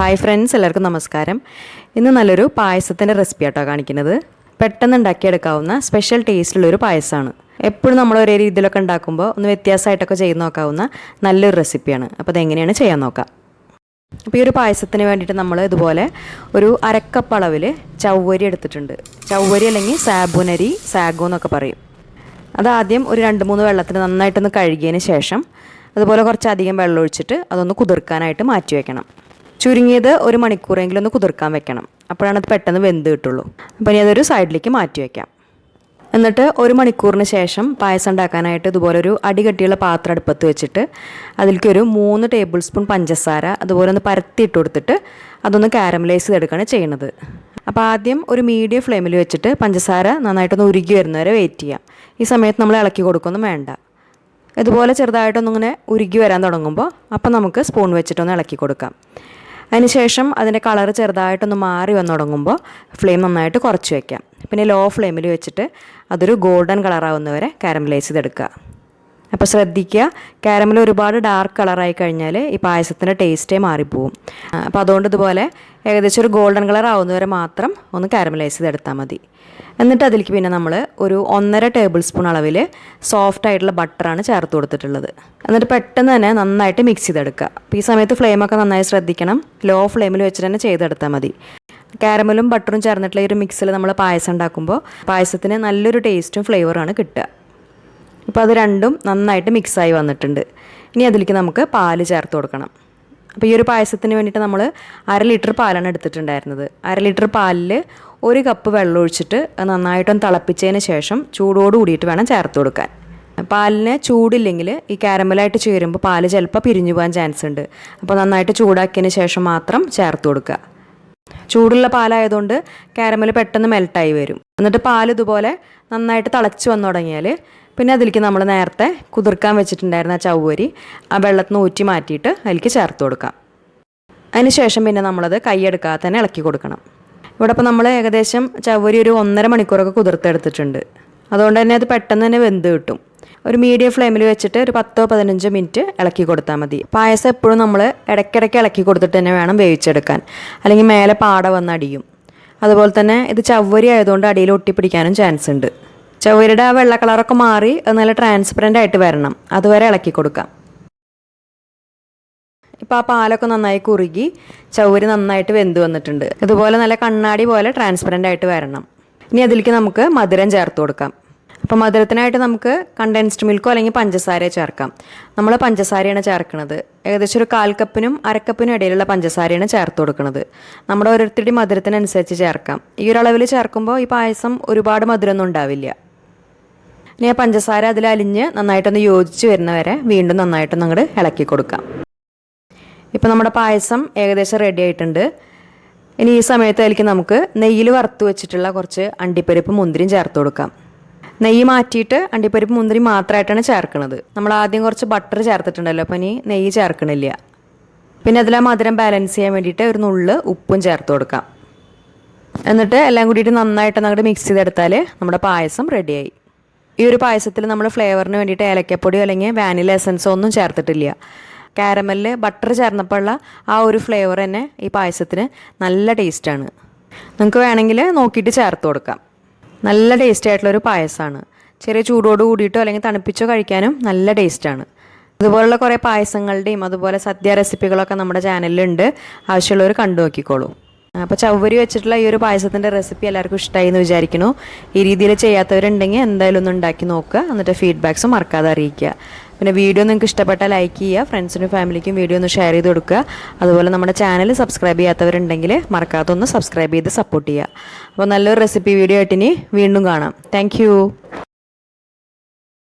Hi friends എല്ലാവർക്കും നമസ്കാരം. ഇന്ന് നല്ലൊരു പായസത്തിന്റെ റെസിപ്പി ആട്ടോ കാണിക്കുന്നത്. പെട്ടെന്ന് ഉണ്ടാക്കിയെടുക്കാവുന്ന സ്പെഷ്യൽ ടേസ്റ്റുള്ളൊരു പായസമാണ്. എപ്പോഴും നമ്മൾ ഒരേ രീതിയിലൊക്കെ ഉണ്ടാക്കുമ്പോൾ ഒന്ന് വ്യത്യാസമായിട്ടൊക്കെ ചെയ്ത് നോക്കാവുന്ന നല്ലൊരു റെസിപ്പിയാണ് അപ്പോൾ അതെങ്ങനെയാണ് ചെയ്യാൻ നോക്കാം. അപ്പോൾ ഈ ഒരു പായസത്തിന് വേണ്ടിയിട്ട് നമ്മൾ ഇതുപോലെ ഒരു അരക്കപ്പ് അളവിൽ ചവ്വരി എടുത്തിട്ടുണ്ട്. ചവ്വരി അല്ലെങ്കിൽ സാബുനരി സാഗോ എന്നൊക്കെ പറയും. അതാദ്യം ഒരു രണ്ട് മൂന്ന് വെള്ളത്തിൽ നന്നായിട്ടൊന്ന് കഴുകിയതിന് ശേഷം അതുപോലെ കുറച്ചധികം വെള്ളം ഒഴിച്ചിട്ട് അതൊന്ന് കുതിർക്കാനായിട്ട് മാറ്റി വെക്കണം ചുരുങ്ങിയത് ഒരു മണിക്കൂറെങ്കിലും ഒന്ന് കുതിർക്കാൻ വെക്കണം. അപ്പോഴാണ് അത് പെട്ടെന്ന് വെന്ത് കിട്ടുള്ളൂ. അപ്പോൾ ഇനി അതൊരു സൈഡിലേക്ക് മാറ്റി വയ്ക്കാം എന്നിട്ട് ഒരു മണിക്കൂറിന് ശേഷം പായസം ഉണ്ടാക്കാനായിട്ട് ഇതുപോലെ ഒരു അടികട്ടിയുള്ള പാത്രം അടുപ്പത്ത് വെച്ചിട്ട് അതിലേക്ക് ഒരു മൂന്ന് ടേബിൾ സ്പൂൺ പഞ്ചസാര അതുപോലെ ഒന്ന് പരത്തിയിട്ട് കൊടുത്തിട്ട് അതൊന്ന് കാരമലൈസ് ചെയ്തെടുക്കുകയാണ് ചെയ്യുന്നത്. അപ്പോൾ ആദ്യം ഒരു മീഡിയം ഫ്ലെയിമിൽ വെച്ചിട്ട് പഞ്ചസാര നന്നായിട്ടൊന്ന് ഉരുകി വരുന്നവരെ വെയിറ്റ് ചെയ്യാം. ഈ സമയത്ത് നമ്മൾ ഇളക്കി കൊടുക്കൊന്നും വേണ്ട. ഇതുപോലെ ചെറുതായിട്ടൊന്നിങ്ങനെ ഉരുകി വരാൻ തുടങ്ങുമ്പോൾ അപ്പം നമുക്ക് സ്പൂൺ വെച്ചിട്ടൊന്ന് ഇളക്കി കൊടുക്കാം. അതിനുശേഷം അതിന്റെ കളർ ചെറുതായിട്ടൊന്ന് മാറി വന്നു തുടങ്ങുമ്പോൾ ഫ്ലെയിം നന്നായിട്ട് കുറച്ച് വയ്ക്കാം. പിന്നെ ലോ ഫ്ലെയിമിൽ വെച്ചിട്ട് അതൊരു ഗോൾഡൻ കളറാവുന്നവരെ കാരമലൈസ് ചെയ്തെടുക്കുക. അപ്പോൾ ശ്രദ്ധിക്കുക. കാരമൽ ഒരുപാട് ഡാർക്ക് കളറായി കഴിഞ്ഞാൽ ഈ പായസത്തിന്റെ ടേസ്റ്റേ മാറിപ്പോവും. അപ്പോൾ അതുകൊണ്ട് ഇതുപോലെ ഏകദേശം ഒരു ഗോൾഡൻ കളർ ആവുന്നവരെ മാത്രം ഒന്ന് കാരമലൈസ് ചെയ്തെടുത്താൽ മതി. എന്നിട്ട് അതിലേക്ക് പിന്നെ നമ്മൾ ഒരു ഒന്നര ടേബിൾ സ്പൂൺ അളവിൽ സോഫ്റ്റ് ആയിട്ടുള്ള ബട്ടറാണ് ചേർത്ത് കൊടുത്തിട്ടുള്ളത്. എന്നിട്ട് പെട്ടെന്ന് തന്നെ നന്നായിട്ട് മിക്സ് ചെയ്തെടുക്കുക. അപ്പോൾ ഈ സമയത്ത് ഫ്ലെയിമൊക്കെ നന്നായി ശ്രദ്ധിക്കണം. ലോ ഫ്ലെയിമിൽ വെച്ചിട്ട് തന്നെ ചെയ്തെടുത്താൽ മതി. കാരമലും ബട്ടറും ചേർന്നിട്ടുള്ള ഒരു മിക്സിൽ നമ്മൾ പായസം ഉണ്ടാക്കുമ്പോൾ പായസത്തിന് നല്ലൊരു ടേസ്റ്റും ഫ്ലേവറാണ് കിട്ടുക. ഇപ്പോൾ അത് രണ്ടും നന്നായിട്ട് മിക്സായി വന്നിട്ടുണ്ട്. ഇനി അതിലേക്ക് നമുക്ക് പാൽ ചേർത്ത് കൊടുക്കണം. അപ്പോൾ ഈ ഒരു പായസത്തിന് വേണ്ടിയിട്ട് നമ്മൾ അര ലിറ്റർ പാലാണ് എടുത്തിട്ടുണ്ടായിരുന്നത്. അര ലിറ്റർ പാലിൽ ഒരു കപ്പ് വെള്ളം ഒഴിച്ചിട്ട് നന്നായിട്ടൊന്ന് തിളപ്പിച്ചതിന് ശേഷം ചൂടോട് കൂടിയിട്ട് വേണം ചേർത്ത് കൊടുക്കാൻ. പാലിന് ചൂടില്ലെങ്കിൽ ഈ കാരമലായിട്ട് ചേരുമ്പോൾ പാൽ ചിലപ്പോൾ പിരിഞ്ഞു പോകാൻ ചാൻസ് ഉണ്ട്. അപ്പോൾ നന്നായിട്ട് ചൂടാക്കിയതിന് ശേഷം മാത്രം ചേർത്ത് കൊടുക്കുക. ചൂടുള്ള പാലായതുകൊണ്ട് കാരമൽ പെട്ടെന്ന് മെൽട്ടായി വരും. എന്നിട്ട് പാൽ ഇതുപോലെ നന്നായിട്ട് തിളച്ച് വന്നു തുടങ്ങിയാൽ പിന്നെ അതിലേക്ക് നമ്മൾ നേരത്തെ കുതിർക്കാൻ വെച്ചിട്ടുണ്ടായിരുന്ന ആ ചവ്വരി ആ വെള്ളത്തിൽ നിന്ന് ഊറ്റി മാറ്റിയിട്ട് അതിലേക്ക് ചേർത്ത് കൊടുക്കാം. അതിനുശേഷം പിന്നെ നമ്മളത് കൈയെടുക്കാതെ തന്നെ ഇളക്കി കൊടുക്കണം. ഇവിടെ ഇപ്പോൾ നമ്മൾ ഏകദേശം ചവ്വരി ഒരു ഒന്നര മണിക്കൂറൊക്കെ കുതിർത്തെടുത്തിട്ടുണ്ട്. അതുകൊണ്ട് തന്നെ അത് പെട്ടെന്ന് തന്നെ വെന്ത് കിട്ടും. ഒരു മീഡിയം ഫ്ലെയിമിൽ വെച്ചിട്ട് ഒരു പത്തോ പതിനഞ്ചോ മിനിറ്റ് ഇളക്കി കൊടുത്താൽ മതി. പായസം എപ്പോഴും നമ്മൾ ഇടയ്ക്കിടയ്ക്ക് ഇളക്കി കൊടുത്തിട്ട് തന്നെ വേണം വേവിച്ചെടുക്കാൻ. അല്ലെങ്കിൽ മേലെ പാട വന്ന് അടിയും. അതുപോലെ തന്നെ ഇത് ചവ്വരി ആയതുകൊണ്ട് അടിയിൽ ഒട്ടിപ്പിടിക്കാനും ചാൻസ് ഉണ്ട്. ചവ്വരിയുടെ ആ വെള്ള കളറൊക്കെ മാറി അത് നല്ല ട്രാൻസ്പെറന്റ് ആയിട്ട് വരണം. അതുവരെ ഇളക്കി കൊടുക്കാം. ഇപ്പോൾ ആ പാലൊക്കെ നന്നായി കുറുകി ചവ്വരി നന്നായിട്ട് വെന്ത് വന്നിട്ടുണ്ട്. ഇതുപോലെ നല്ല കണ്ണാടി പോലെ ട്രാൻസ്പെറന്റ് ആയിട്ട് വരണം. ഇനി അതിലേക്ക് നമുക്ക് മധുരം ചേർത്ത് കൊടുക്കാം. അപ്പോൾ മധുരത്തിനായിട്ട് നമുക്ക് കണ്ടൻസ്ഡ് മിൽക്കോ അല്ലെങ്കിൽ പഞ്ചസാരയോ ചേർക്കാം. നമ്മൾ പഞ്ചസാരയാണ് ചേർക്കുന്നത്. ഏകദേശം ഒരു കാൽ കപ്പിനും അരക്കപ്പിനും ഇടയിലുള്ള പഞ്ചസാരയാണ് ചേർത്ത് കൊടുക്കുന്നത്. നമ്മുടെ ഓരോരുത്തരുടെയും മധുരത്തിനനുസരിച്ച് ചേർക്കാം. ഈ ഒരു അളവിൽ ചേർക്കുമ്പോൾ ഈ പായസം ഒരുപാട് മധുരമൊന്നും ഉണ്ടാവില്ല. ഇനി ആ പഞ്ചസാര അതിൽ അലിഞ്ഞ് നന്നായിട്ടൊന്ന് യോജിച്ച് വരുന്നവരെ വീണ്ടും നന്നായിട്ടൊന്ന് അങ്ങോട്ട് ഇളക്കി കൊടുക്കാം. ഇപ്പോൾ നമ്മുടെ പായസം ഏകദേശം റെഡി ആയിട്ടുണ്ട്. ഇനി ഈ സമയത്തായിരിക്കും നമുക്ക് നെയ്യിൽ വറുത്ത് വെച്ചിട്ടുള്ള കുറച്ച് അണ്ടിപ്പരിപ്പ് മുന്തിരിയും ചേർത്ത് കൊടുക്കാം. നെയ്യ് മാറ്റിയിട്ട് അണ്ടിപ്പരിപ്പ് മുന്തിരി മാത്രമായിട്ടാണ് ചേർക്കുന്നത് നമ്മൾ ആദ്യം കുറച്ച് ബട്ടർ ചേർത്തിട്ടുണ്ടല്ലോ അപ്പം ഇനി നെയ്യ് ചേർക്കണില്ല. പിന്നെ അതിൽ ആ മധുരം ബാലൻസ് ചെയ്യാൻ വേണ്ടിയിട്ട് ഒരു നുള്ള് ഉപ്പും ചേർത്ത് കൊടുക്കാം. എന്നിട്ട് എല്ലാം കൂടിയിട്ട് നന്നായിട്ട് അങ്ങോട്ട് മിക്സ് ചെയ്തെടുത്താൽ നമ്മുടെ പായസം റെഡിയായി ഈ ഒരു പായസത്തിൽ നമ്മൾ ഫ്ലേവറിന് വേണ്ടിയിട്ട് ഏലക്കപ്പൊടിയോ അല്ലെങ്കിൽ വാനില എസൻസോ ഒന്നും ചേർത്തിട്ടില്ല. കാരമലിൽ ബട്ടർ ചേർന്നപ്പോഴുള്ള ആ ഒരു ഫ്ലേവർ തന്നെ ഈ പായസത്തിന് നല്ല ടേസ്റ്റാണ് നിങ്ങൾക്ക് വേണമെങ്കിൽ നോക്കിയിട്ട് ചേർത്ത് കൊടുക്കാം. നല്ല ടേസ്റ്റ് ആയിട്ടുള്ളൊരു പായസമാണ് ചെറിയ ചൂടോട് കൂടിയിട്ടോ അല്ലെങ്കിൽ തണുപ്പിച്ചോ കഴിക്കാനും നല്ല ടേസ്റ്റാണ് ഇതുപോലുള്ള കുറേ പായസങ്ങളുടെയും അതുപോലെ സദ്യ റെസിപ്പികളൊക്കെ നമ്മുടെ ചാനലിലുണ്ട്. ആവശ്യമുള്ളവർ കണ്ടു നോക്കിക്കോളൂ. അപ്പോൾ ചവ്വരി വെച്ചിട്ടുള്ള ഈ ഒരു പായസത്തിന്റെ റെസിപ്പി എല്ലാവർക്കും ഇഷ്ടമായി എന്ന് വിചാരിക്കുന്നു. ഈ രീതിയിൽ ചെയ്യാത്തവരുണ്ടെങ്കിൽ എന്തായാലും ഒന്ന് ഉണ്ടാക്കി നോക്കുക. എന്നിട്ട് ഫീഡ്ബാക്ക്സ് മറക്കാതെ അറിയിക്കുക. പിന്നെ വീഡിയോ നിങ്ങൾക്ക് ഇഷ്ടപ്പെട്ടാൽ ലൈക്ക് ചെയ്യുക ഫ്രണ്ട്സിനും ഫാമിലിക്കും വീഡിയോ ഒന്ന് ഷെയർ ചെയ്ത് കൊടുക്കുക. അതുപോലെ നമ്മുടെ ചാനൽ സബ്സ്ക്രൈബ് ചെയ്യാത്തവരുണ്ടെങ്കിൽ മറക്കാതെ ഒന്ന് സബ്സ്ക്രൈബ് ചെയ്ത് സപ്പോർട്ട് ചെയ്യുക. അപ്പോൾ നല്ലൊരു റെസിപ്പി വീഡിയോ ആയിട്ട് ഇനി വീണ്ടും കാണാം. താങ്ക്